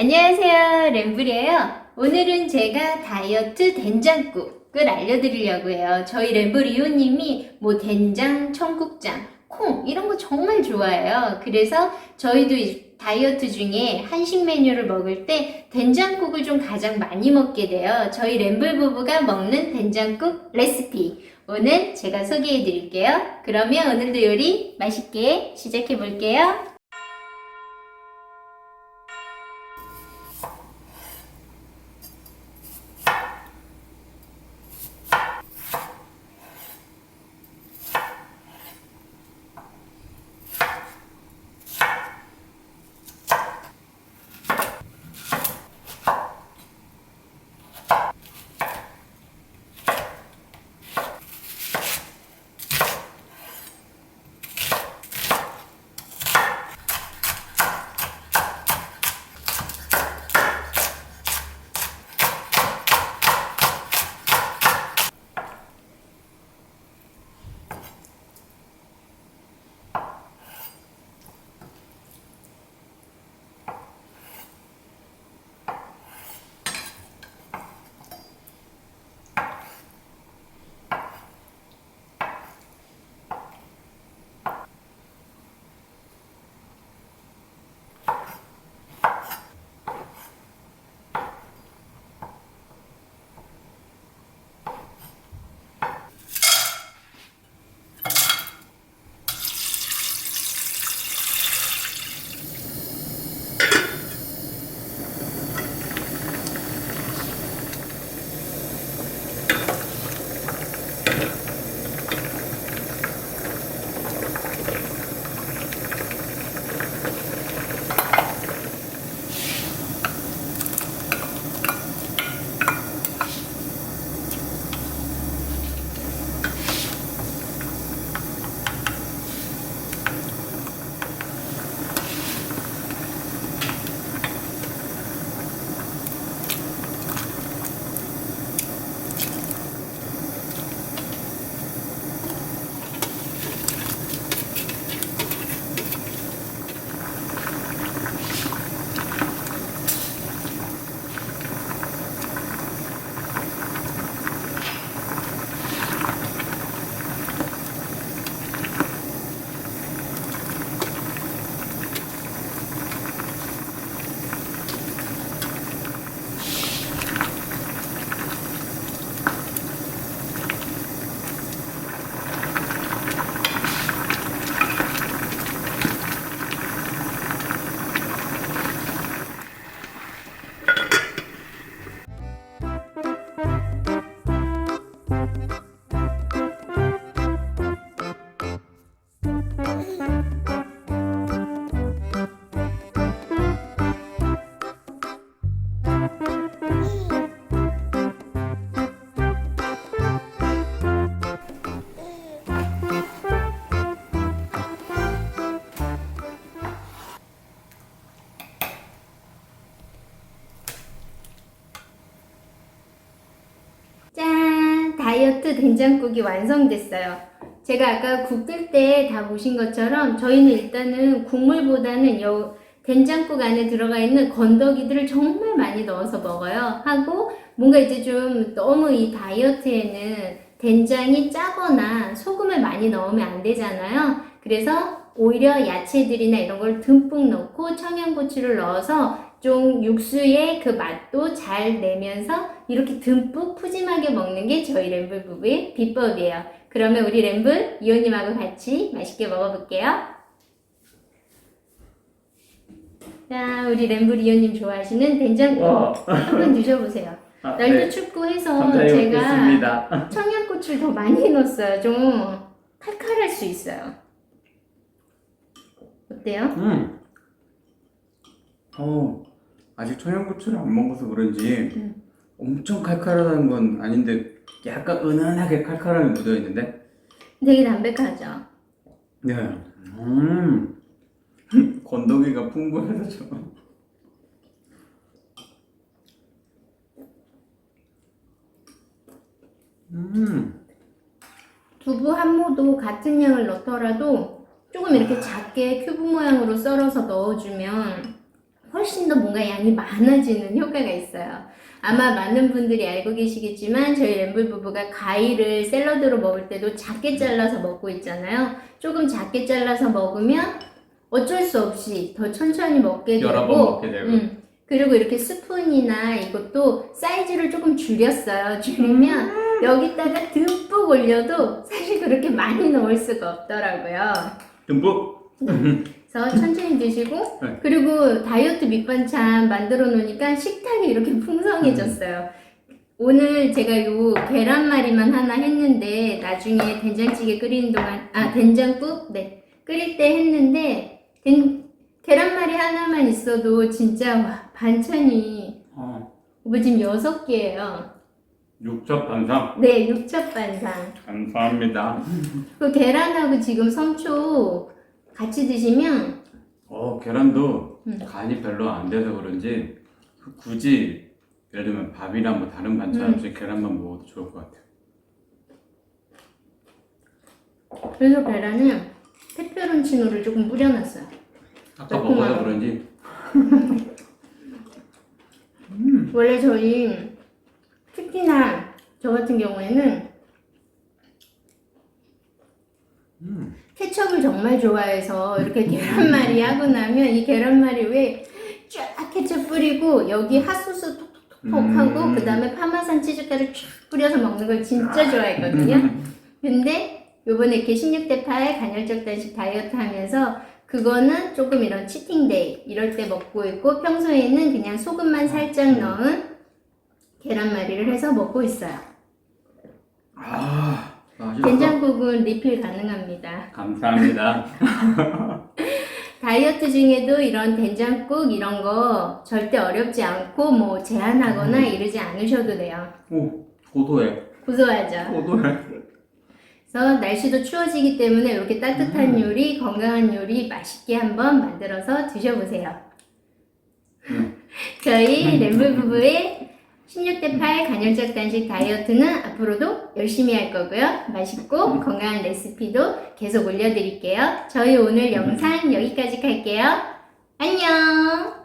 안녕하세요. 램블이에요. 오늘은 제가 다이어트 된장국을 알려드리려고 해요. 저희 램블 이호님이 뭐 된장, 청국장, 콩 이런 거 정말 좋아해요. 그래서 저희도 이 다이어트 중에 한식 메뉴를 먹을 때 된장국을 좀 가장 많이 먹게 돼요. 저희 램블 부부가 먹는 된장국 레시피. 오늘 제가 소개해 드릴게요. 그러면 오늘도 요리 맛있게 시작해 볼게요. 짠! 다이어트 된장국이 완성됐어요. 제가 아까 국 끓일 때다 보신 것처럼 저희는 일단은 국물보다는 요 된장국 안에 들어가 있는 건더기들을 정말 많이 넣어서 먹어요. 하고 뭔가 이제 좀 너무 이 다이어트에는 된장이 짜거나 소금을 많이 넣으면 안 되잖아요. 그래서 오히려 야채들이나 이런 걸 듬뿍 넣고 청양고추를 넣어서 좀 육수의 그 맛도 잘 내면서 이렇게 듬뿍 푸짐하게 먹는 게 저희 램블 부부의 비법이에요. 그러면 우리 램블 이호님하고 같이 맛있게 먹어볼게요. 자, 우리 램블 이호님 좋아하시는 된장국 와. 한번 드셔보세요. 아, 날도 네. 춥고 해서 감사히 제가 먹겠습니다. 청양고추를 더 많이 넣었어요. 좀 칼칼할 수 있어요. 어때요? 음. 어, 아직 청양고추를 안 먹어서 그런지 음. 엄청 칼칼하다는 건 아닌데 약간 은은하게 칼칼함이 묻어 있는데. 되게 담백하죠? 네. 음. 건더기가 풍부해서 좀. 음. 두부 한 모도 같은 양을 넣더라도 조금 이렇게 작게 큐브 모양으로 썰어서 넣어주면 훨씬 더 뭔가 양이 많아지는 효과가 있어요. 아마 많은 분들이 알고 계시겠지만 저희 램블 부부가 가위를 샐러드로 먹을 때도 작게 잘라서 먹고 있잖아요. 조금 작게 잘라서 먹으면 어쩔 수 없이 더 천천히 먹게 되고 여러 번 먹게 되고. 음, 그리고 이렇게 스푼이나 이것도 사이즈를 조금 줄였어요. 줄이면 여기다가 듬뿍 올려도 사실 그렇게 많이 넣을 수가 없더라고요. 듬뿍. 그래서 천천히 드시고 네. 그리고 다이어트 밑반찬 만들어 놓으니까 식탁이 이렇게 풍성해졌어요. 오늘 제가 요 계란말이만 하나 했는데 나중에 된장찌개 끓이는 동안 아 된장국 네 끓일 때 했는데 된, 계란말이 하나만 있어도 진짜 와 반찬이 어. 오빠 지금 여섯 개예요. 육첩 반상. 네 육첩 반상. 감사합니다. 그 계란하고 지금 성초 같이 드시면 어 계란도 음. 간이 별로 안 돼서 그런지 굳이 예를 들면 밥이랑 뭐 다른 반찬 음. 없이 계란만 먹어도 좋을 것 같아요. 그래서 계란은 페페론치노를 조금 뿌려놨어요. 아까. 먹어서 그런지 원래 저희 특히나 저 같은 경우에는 음. 케첩을 정말 좋아해서 이렇게 계란말이 하고 나면 이 계란말이 위에 쫙 케첩 뿌리고 여기 핫소스 톡톡톡 하고 음. 그 다음에 파마산 치즈가루 쫙 뿌려서 먹는 걸 진짜 좋아했거든요. 근데 요번에 이렇게 16대 8 간헐적 단식 다이어트 하면서 그거는 조금 이런 치팅데이 이럴 때 먹고 있고 평소에는 그냥 소금만 살짝 넣은 계란말이를 해서 먹고 있어요. 아 맛있어. 된장국은 리필 가능합니다. 감사합니다. 다이어트 중에도 이런 된장국 이런 거 절대 어렵지 않고 뭐 제한하거나 이러지 않으셔도 돼요. 오 고소해. 고소하죠. 고소해. 그래서 날씨도 추워지기 때문에 이렇게 따뜻한 요리, 건강한 요리 맛있게 한번 만들어서 드셔보세요. 음. 저희 램블 부부의 16대 8 간헐적 단식 다이어트는 앞으로도 열심히 할 거고요. 맛있고 건강한 레시피도 계속 올려드릴게요. 저희 오늘 영상 여기까지 할게요. 안녕!